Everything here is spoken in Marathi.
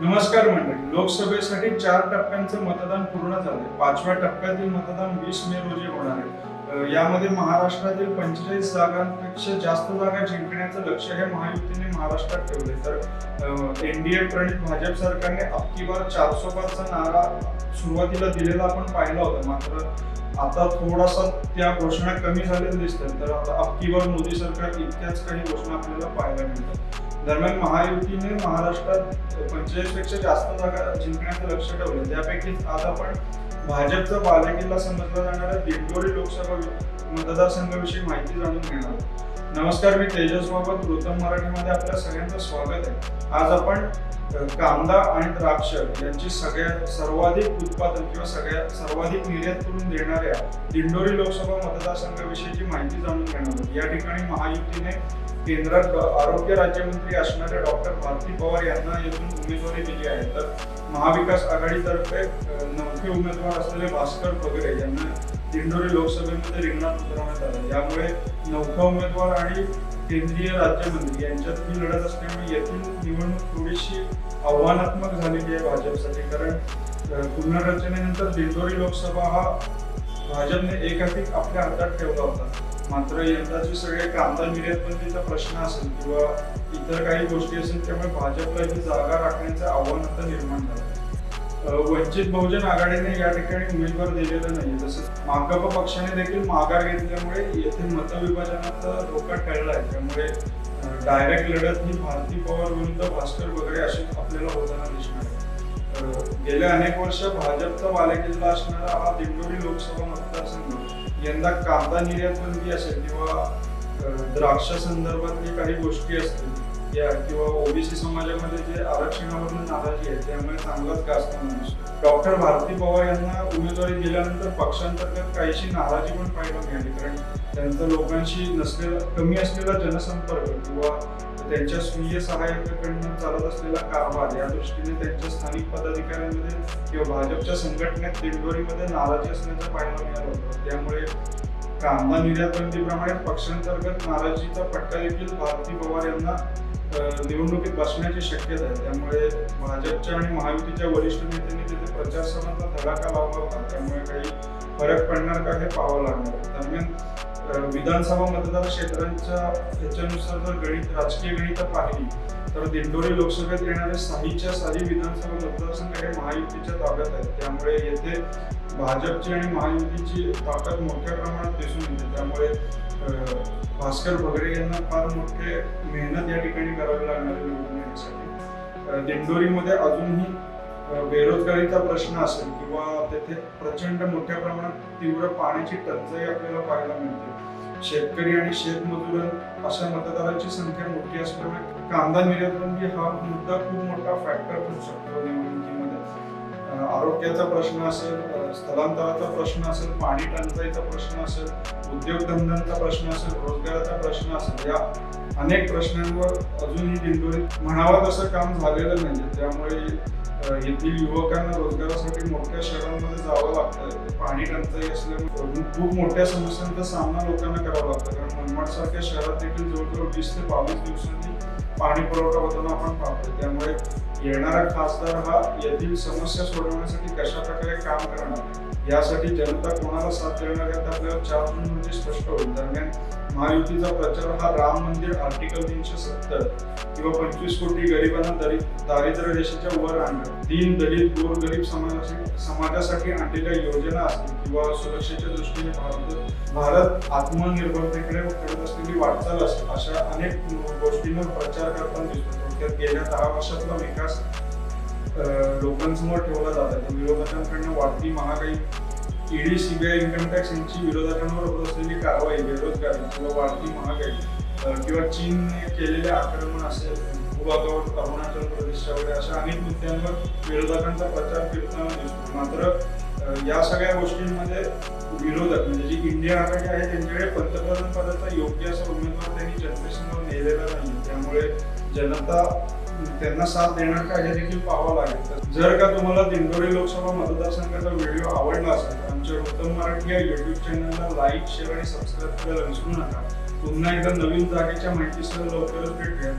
नमस्कार मंडळी. लोकसभेसाठी चार टप्प्यांचं मतदान पूर्ण झाले पाचव्या टप्प्यातील मतदान वीस मे रोजी होणार आहे. यामध्ये महाराष्ट्रातील पंचेचाळीस जागांपेक्षा जास्त जागा जिंकण्याचं लक्ष हे महायुतीने महाराष्ट्रात ठेवले तर एनडीए प्रणित भाजप सरकारने अबकी बार चारसो पारचा नारा सुरुवातीला दिलेला आपण पाहिला होता. मात्र आता थोडासा त्या घोषणा कमी झालेल्या दिसतात. तर आता अबकी बार मोदी सरकार इतक्याच काही घोषणा आपल्याला पाहायला मिळतात. दरम्यान महायुतीने महाराष्ट्रात पंचेचाळीसपेक्षा जास्त जागा जिंकण्याचं लक्ष ठेवलं त्यापैकी आज आपण भाजपचा बालेकिल्ला समजला जाणाऱ्या दिंडोरी लोकसभा मतदारसंघाविषयी माहिती जाणून घेणार आहोत. नमस्कार मी तेजस बाबत वृत्तम मराठीमध्ये आपल्या सगळ्यांचं स्वागत आहे. आज आपण कांदा आणि द्राक्ष यांची सगळ्यात सर्वाधिक उत्पादन किंवा सगळ्यात सर्वाधिक निर्यात करून देणाऱ्या दिंडोरी लोकसभा मतदारसंघाविषयीची माहिती जाणून घेणार आहोत. या ठिकाणी महायुतीने केंद्रात आरोग्य राज्यमंत्री असणाऱ्या डॉक्टर भारती पवार यांना येथून उमेदवारी दिली आहे. तर महाविकास आघाडीतर्फे नवखे उमेदवार असलेले भास्कर बगरे यांना दिंडोरी लोकसभेमध्ये रिंगणात उतरवण्यात आलं. यामुळे नौका उमेदवार आणि केंद्रीय राज्यमंत्री यांच्यात ही लढत असल्यामुळे येथील निवडणूक थोडीशी आव्हानात्मक झालेली आहे भाजपसाठी. कारण पुनर्रचनेनंतर दिंडोरी लोकसभा हा भाजपने एकाधिक आपल्या हातात ठेवला होता. मात्र यंदाचे सगळे कांदा निर्यात बंदीचा प्रश्न असेल किंवा इतर काही गोष्टी असेल त्यामुळे भाजपला ही जागा राखण्याचं आव्हान आता निर्माण झालं. वंचित बहुजन आघाडीने या ठिकाणी उमेदवार दिलेला नाही तसंच माकप पक्षाने देखील माघार घेतल्यामुळे येथे मतविभाजनाचा धोका टळला आहे त्यामुळे डायरेक्ट लढत ही भारती पवार विरुद्ध भास्कर वगैरे अशी आपल्याला होताना दिसणार आहे. गेल्या अनेक वर्ष भाजपचा बालेकिल्ला असणारा हा दिंडोरी लोकसभा मतदारसंघ यंदा कांदा निर्यात बंदी असेल किंवा द्राक्ष संदर्भातली काही गोष्टी असतील या किंवा ओबीसी समाजामध्ये जे आरक्षणामधून नाराजी आहे त्यामुळे चांगलाच गाजताना डॉक्टर भारती पवार यांना उमेदवारी दिल्यानंतर पक्षांतर्गत काहीशी नाराजी पण पाहायला मिळाली कारण त्यांचा लोकांशी नसलेला कमी असलेला जनसंपर्क किंवा त्यांच्या स्वीय सहाय्यकाकडनं चालत असलेला कारभार या दृष्टीने त्यांच्या स्थानिक पदाधिकाऱ्यांमध्ये किंवा भाजपच्या संघटनेत दिंडोरीमध्ये नाराजी असण्याचं पाहायला मिळालं होतं. त्यामुळे कांदा निर्यात बंदीप्रमाणे पक्षांतर्गत नाराजीचा फटका देखील भारती पवार यांना निवडणुकीत बसण्याची शक्यता आहे. त्यामुळे भाजपच्या आणि महायुतीच्या वरिष्ठ नेत्यांनी तिथे प्रचारसभांचा धडाका लावला होता. त्यामुळे काही फरक पडणार का हे पाहावं लागणार दरम्यान विधानसभा मतदार क्षेत्रांच्या ह्याच्यानुसार जर गणित राजकीय गणित पाहिली तर दिंडोरी लोकसभेत येणारे साहीच्या साही विधानसभा मतदारसंघ हे महायुतीच्या ताब्यात आहेत. त्यामुळे येथे भाजपची आणि महायुतीची ताकद मोठ्या प्रमाणात दिसून येते. त्यामुळे भास्कर बगरे यांना फार मोठे मेहनत या ठिकाणी करावी लागणार निवडून येण्यासाठी दिंडोरीमध्ये अजूनही बेरोजगारीचा प्रश्न असेल किंवा तेथे प्रचंड मोठ्या प्रमाणात तीव्र पाण्याची टंचाई आपल्याला पाहायला मिळते. शेतकरी आणि शेतमजूर अशा मतदारांची संख्या मोठी असल्यामुळे कांदा निर्यात बंदी हा मुद्दा खूप मोठा फॅक्टर ठरू शकतो निवडणुकीमध्ये. आरोग्याचा प्रश्न असेल स्थलांतराचा प्रश्न असेल पाणी टंचाईचा प्रश्न असेल उद्योगधंद्यांचा प्रश्न असेल रोजगाराचा प्रश्न असेल या अनेक प्रश्नांवर अजूनही दिंडोरीत म्हणावं तसं काम झालेलं नाही. त्यामुळे येथील युवकांना रोजगारासाठी मोठ्या शहरांमध्ये जावं लागतं पाणी टंचाई असल्यामुळे खूप मोठ्या समस्यांचा सामना लोकांना करावा लागतो कारण मनमाड सारख्या शहरात देखील जवळजवळ वीस ते बावीस दिवसांनी पाणी पुरवठा होताना आपण पाहतो त्यामुळे येणारा खासदार हा येथील समस्या सोडवण्यासाठी कशा प्रकारे काम करणार? यासाठी जनता कोणाला साथ देणार आहे आपल्याला चार जून म्हणजे स्पष्ट होईल. दरम्यान महायुतीचा प्रचार हा राम मंदिर आर्टिकल तीनशे सत्तर किंवा पंचवीस कोटी गरिबांना दरि दारिद्र्य रेषेच्या वर आणणं दीन दलित गोर गरीब समाजासाठी समाजासाठी आणलेल्या योजना असतील किंवा सुरक्षेच्या दृष्टीने भारत भारत आत्मनिर्भरतेकडे करत असलेली वाटचाल असेल अशा अनेक गोष्टींवर प्रचार करताना दिसतो. थोडक्यात गेल्या दहा वर्षातला विकास लोकांसमोर ठेवला जात आहे. विरोधकांकडनं वाढती महागाई ईडी सीबीआय इन्कम टॅक्स यांची विरोधकांवर होत असलेली कारवाई बेरोजगारी किंवा वाढती महागाई किंवा चीनने केलेले आक्रमण असेल भूभागावर अरुणाचल प्रदेशच्या वगैरे अशा अनेक मुद्द्यांवर विरोधकांचा प्रचार फिरताना दिसतो. मात्र या सगळ्या गोष्टींमध्ये विरोधक म्हणजे जी इंडिया आघाडी आहे त्यांच्याकडे पंतप्रधान पदाचा योग्य असा उमेदवार त्यांनी जनतेसमोर नेलेला नाही त्यामुळे जनता त्यांना साथ देणार का हे देखील पाहावं लागेल. तर जर का तुम्हाला दिंडोरी लोकसभा मतदारसंघाचा व्हिडिओ आवडला असेल तर आमच्या उत्तम मराठी या युट्यूब चॅनलला लाईक शेअर आणि सबस्क्राईब करायला विसरू नका. पुन्हा एकदा नवीन जागेच्या माहितीसह लवकरच भेटूया.